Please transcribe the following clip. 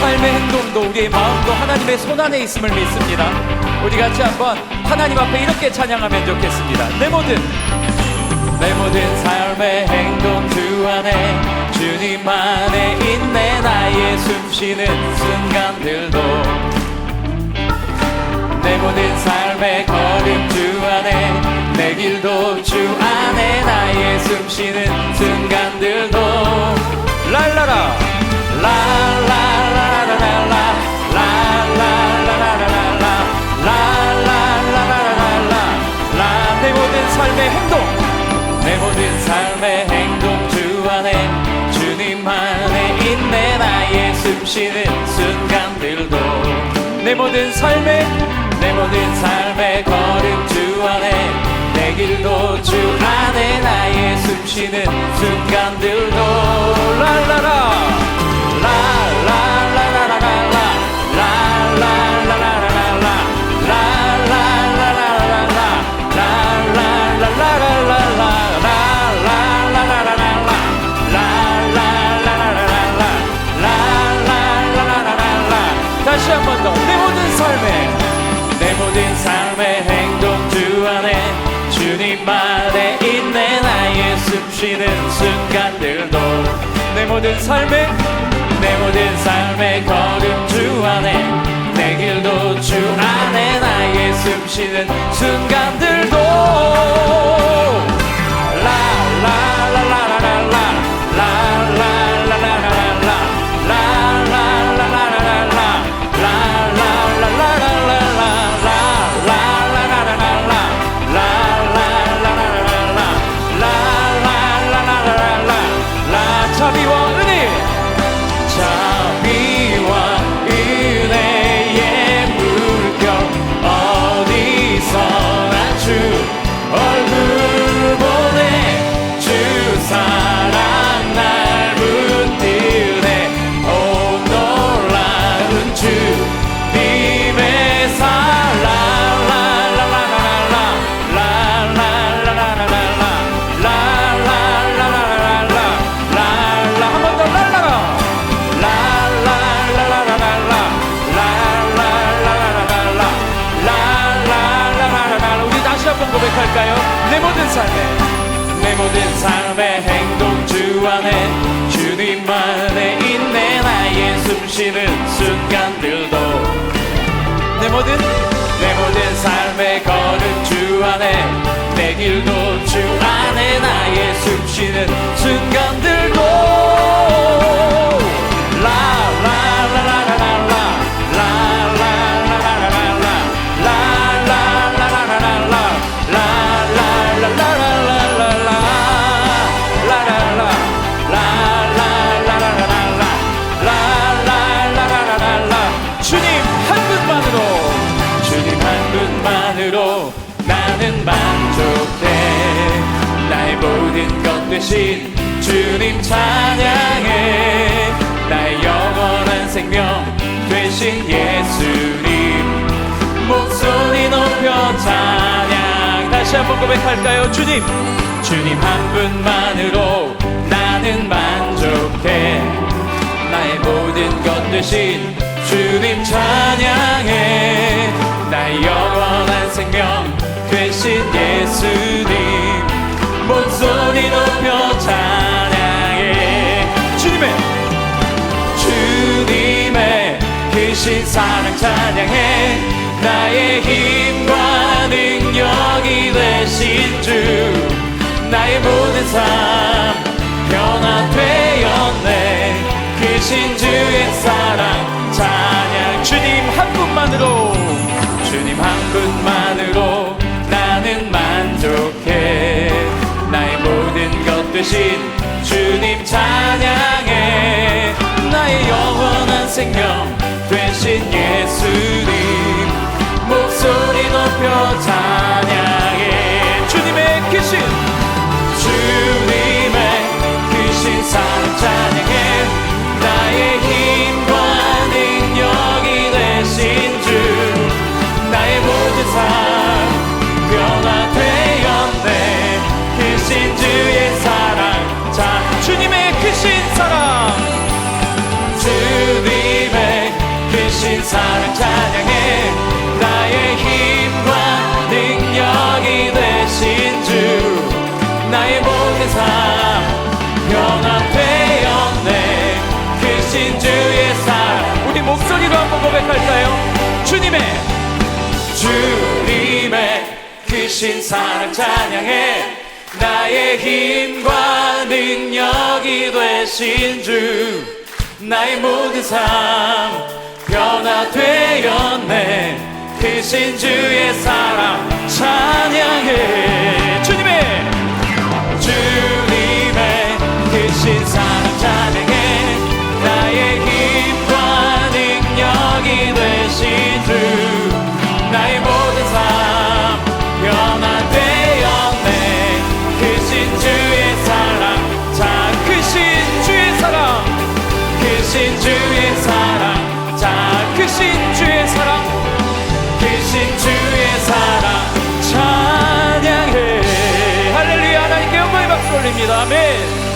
삶의 행동도 우리의 마음도 하나님의 손 안에 있음을 믿습니다. 우리 같이 한번 하나님 앞에 이렇게 찬양하면 좋겠습니다. 내 모든 내 모든 삶의 행동 주 안에 주님 안에 있네 나의 숨쉬는 순간들도 내 모든 삶의 숨쉬는 순간들도 내 모든 삶의 내 모든 삶의 걸음 주 안에 내 길도 주 안에 나의 숨쉬는 순간들도 삶의 행동 주 안에 주님 안에 있네. 나의 숨쉬는 순간들도 내 모든 삶에 내 모든 삶의 걸음 주 안에 내 길도 주 안에 나의 숨쉬는 순간들 할까요? 내 모든 삶에 내 모든 삶의 행동 주 안에 주님 안에 있네 나의 숨쉬는 되신 주님 찬양해. 나의 영원한 생명 되신 예수님. 목소리 높여 찬양. 다시 한번 고백할까요? 주님 주님 한 분만으로 나는 만족해. 나의 모든 것 되신 주님 찬양해. 나의 영원한 생명 되신 예수님 찬양해. 나의 힘과 능력이 되신 주. 나의 모든 삶 변화 되었네. 크신 주의 사랑 찬양. 주님 한 분만으로. 주님 한 분만으로 나는 만족해. 나의 모든 것 되신 주님 찬양해. 나의 영원한 생명 되신 예 높 주신 사랑 찬양해. 나의 힘과 능력이 되신 주 나의 모든 삶 변화되었네. 그신 주의 사랑 찬양해. Amém.